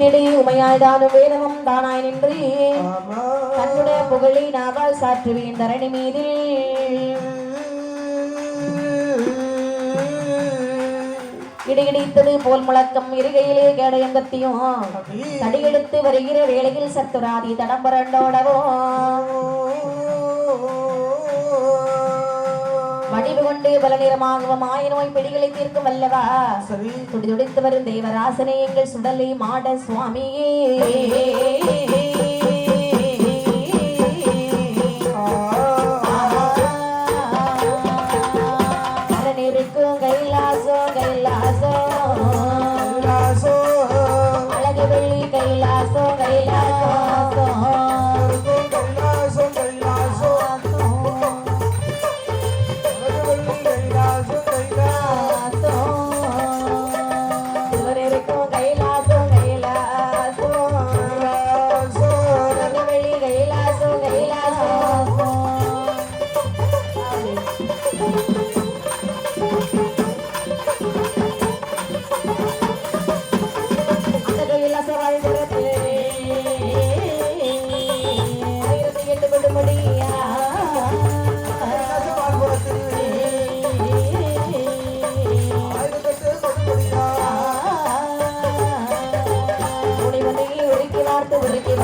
என்னிடை உமையாய் தானும் வேதமும் தானாய் நின்று. தன்னுடைய புகழை நாவால் சாற்றுவேன் தரணி மீதில் இடையிடைத்தது போல் முழக்கம் இருகையிலே கேடயங்கத்தையும் தடியெடுத்து வருகிற வேளையில் சத்துராதி தடம் புரண்டோடவோ வடிவு கொண்டு பல நிறமாகவும் ஆயினோய் பிடிகளை தீர்க்கும் வல்லவா? சரி. துடி துடித்து வரும் தெய்வராசனே எங்கள் சுடலை மாட சுவாமியே கைலாசோ அழகு வெள்ளி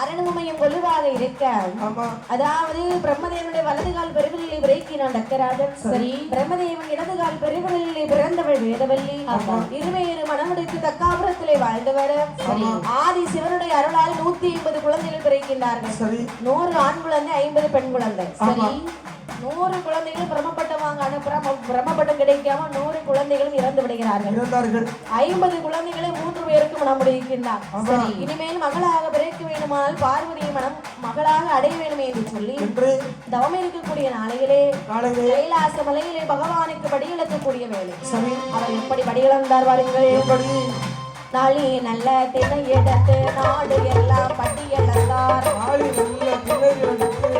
அரணுமையும் கொலுவாக இருக்க. அதாவது பிரம்மதேவனுடைய வலது கால் பெருவிலே விரைக்கினான் டக்கராஜன் சரி. பிரம்மதேவன் இடது கால் பெருவிலே பிறந்தவள் வேதவல்லி. இருவேறு மனமுடைத்து தக்காபுரத்திலே வாழ்ந்து வர ஆதி சிவனுடைய அருளால் நூத்தி ஐம்பது குழந்தைகள் பிறக்கின்றார்கள். நூறு ஆண் குழந்தை ஐம்பது பெண் குழந்தை சரி நூறு குழந்தைகள் பிரம்மப்பட்டவாங்க அனுப்புற பிரம்மப்பட்டம் கிடைக்காம நூறு குழந்தைகளும் இறந்து விடுகிறார்கள். இருந்தார்கள் ஐம்பது குழந்தைகளை மூன்று பேருக்கு மனம் முடிக்கின்றார் சரி இனிமேல் மகளாக பிறக்க வேண்டுமானால் பார்வதியை மனம் மகளாக அடைய வேண்டுமே என்று சொல்லி தவம் இருக்கக்கூடிய நாளையிலே கைலாச மலையிலே பகவானுக்கு படியிழக்கக்கூடிய வேலை அவர் எப்படி படியிழந்தார் வாருங்கள் நாளி நல்ல திணை எடுத்து நாடு எல்லாம் படியிழந்தார் ஆளி நல்ல பிள்ளைகளுக்கு நாடு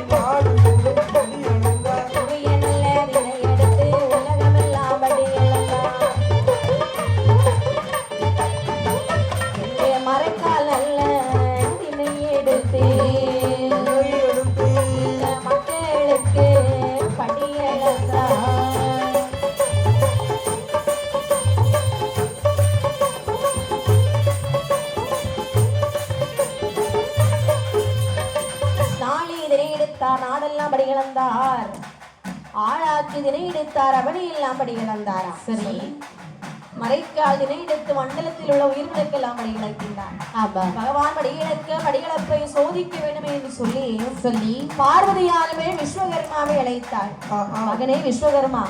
எடுத்தார் நாடெல்லாம் படி இழந்தார் ஆளாக்கி இதனை எடுத்தார் அவனை எல்லாம் படி இழந்தாரா சரி மறைக்கால் தினை எடுத்து மண்டலத்தில் உள்ள உயிர்களுக்கெல்லாம் படி இழக்கின்றார் பகவான் படி இழக்க படிகளப்பை சோதிக்க வேண்டும் என்று சொல்லி சொல்லி பார்வதியாலுமே விஸ்வகர்மாவை அழைத்தாள். மகனே விஸ்வகர்மா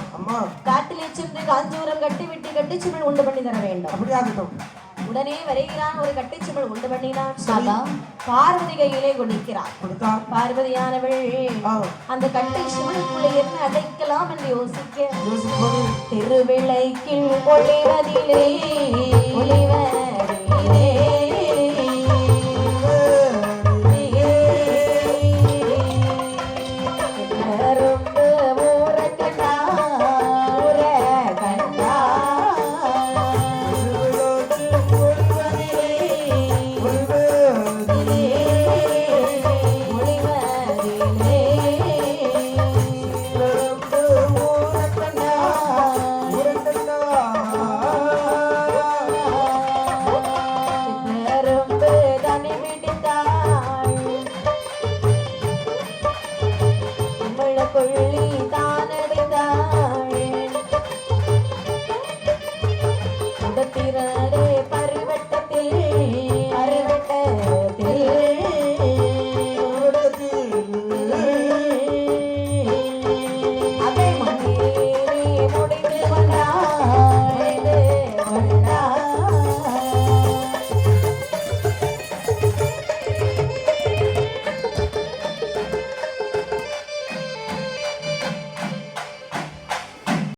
காட்டிலே சென்று காஞ்சூரம் கட்டி விட்டு கட்டிச்சுமல் உண்டு பண்ணி தர வேண்டும். அப்படி ஆகட்டும் உடனே வருகிறான் ஒரு கட்டிச்சுமல் உண்டு பண்ணினான். பார்வதி கையிலே கொடுக்கிறார் பார்வதியானவள் அந்த கட்டை சிவனுக்குள்ளே என்ன அடைக்கலாம் என்று யோசிக்க. திருவிளைக்கில் ஒளிவதிலே